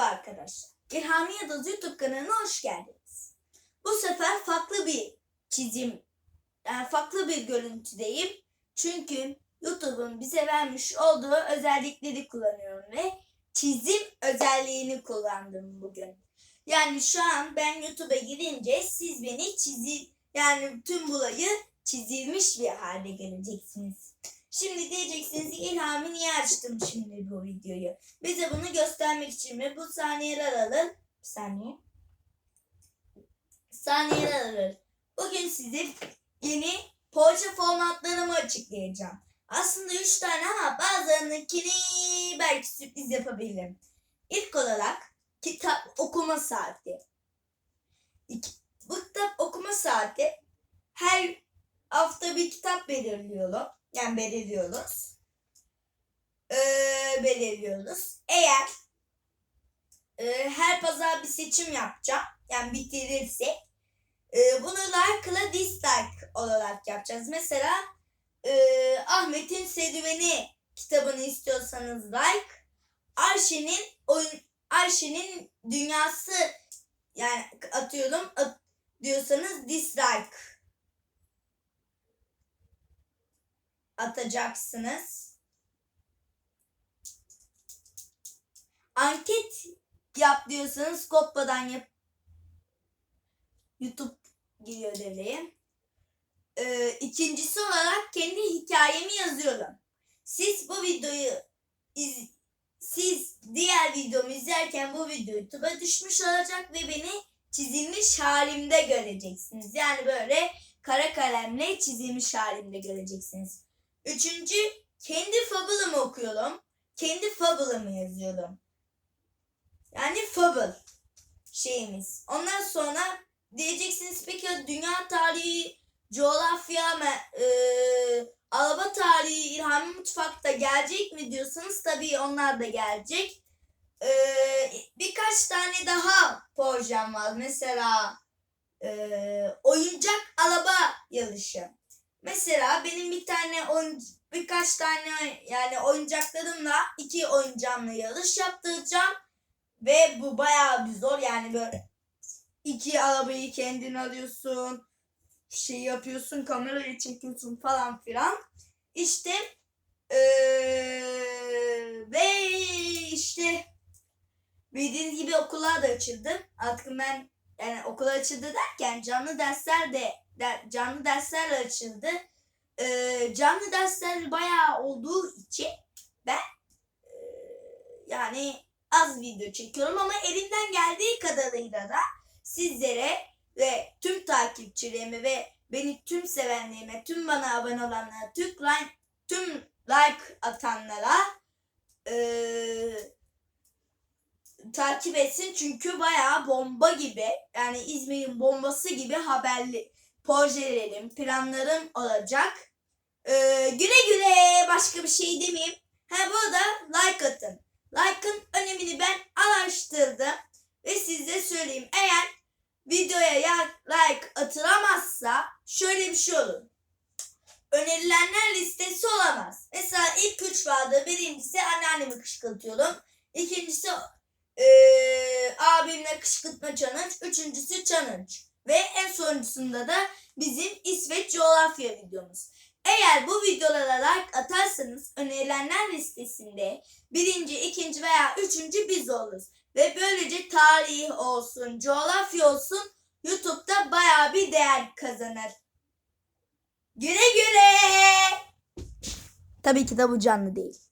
Merhaba arkadaşlar. İlhami Yıldız YouTube kanalına hoş geldiniz. Bu sefer farklı bir çizim, yani farklı bir görüntüdeyim. Çünkü YouTube'un bize vermiş olduğu özellikleri kullanıyorum ve çizim özelliğini kullandım bugün. Yani şu an ben YouTube'a girince siz beni çizi, yani tüm bulayı çizilmiş bir halde göreceksiniz. Şimdi diyeceksiniz ki İlhami niye açtım şimdi bu videoyu? Bize bunu göstermek için mi? Bu saniyeler alır. Bir saniye. Saniyeler alır. Bugün size yeni poğaça formatlarımı açıklayacağım. Aslında üç tane ama bazılarınınkini belki sürpriz yapabilirim. İlk olarak kitap okuma saati. İki, bu kitap okuma saati her hafta bir kitap belirliyorum. Yani belirliyoruz. Ee, belirliyoruz. Eğer e, her pazar bir seçim yapacağım. Yani bitirirsek. E, bunu like'la dislike olarak yapacağız. Mesela e, Ahmet'in Serüveni kitabını istiyorsanız like. Arşe'nin oyun Arşe'nin dünyası yani atıyorum at, diyorsanız dislike atacaksınız. Anket yap diyorsanız Koppa'dan yap. YouTube giriyor devreye. Ee, ikincisi olarak kendi hikayemi yazıyorum. Siz bu videoyu iz, siz diğer videomu izlerken bu video YouTube'a düşmüş olacak ve beni çizilmiş halimde göreceksiniz. Yani böyle kara kalemle çizilmiş halimde göreceksiniz. Üçüncü, kendi fabulımı okuyorum. Kendi fabulımı yazıyorum. Yani fable şeyimiz. Ondan sonra diyeceksiniz peki ya dünya tarihi, coğrafya, e, araba tarihi, İlhami Mutfak'ta gelecek mi diyorsanız tabii onlar da gelecek. E, birkaç tane daha projem var. Mesela e, oyuncak araba yarışı. Mesela benim bir tane oyun, birkaç tane yani oyuncaklarımla iki oyuncağımla yarış yaptıracağım. Ve bu bayağı bir zor yani böyle iki arabayı kendin alıyorsun. Şey yapıyorsun kamerayı çekiyorsun falan filan. İşte eee, ve işte bildiğiniz gibi okullar da açıldı. Artık ben yani okullar açıldı derken canlı dersler de der- canlı dersler açıldı. Ee, canlı dersler bayağı olduğu için ben e, yani az video çekiyorum ama elimden geldiği kadarıyla da sizlere ve tüm takipçilerime ve beni tüm sevenlerime, tüm bana abone olanlara, tüm like, tüm like atanlara eee takip etsin çünkü bayağı bomba gibi yani İzmir'in bombası gibi haberli projelerim, planlarım olacak. Ee, güle güle başka bir şey demeyeyim. Ha bu arada like atın. Like'ın önemini ben araştırdım ve size söyleyeyim. Eğer videoya ya like atılamazsa şöyle bir şey olur. Önerilenler listesi olamaz. Mesela ilk üç vardı. Birincisi anneannemi kışkırtıyorum. İkincisi eee abimle kışkırtma challenge. Üçüncüsü challenge. Ve en sonuncusunda da bizim İsveç coğrafya videomuz. Eğer bu videolara like atarsanız önerilenler listesinde birinci, ikinci veya üçüncü biz oluruz. Ve böylece tarih olsun, coğrafya olsun YouTube'da bayağı bir değer kazanır. Güle güle. Tabii ki de bu canlı değil.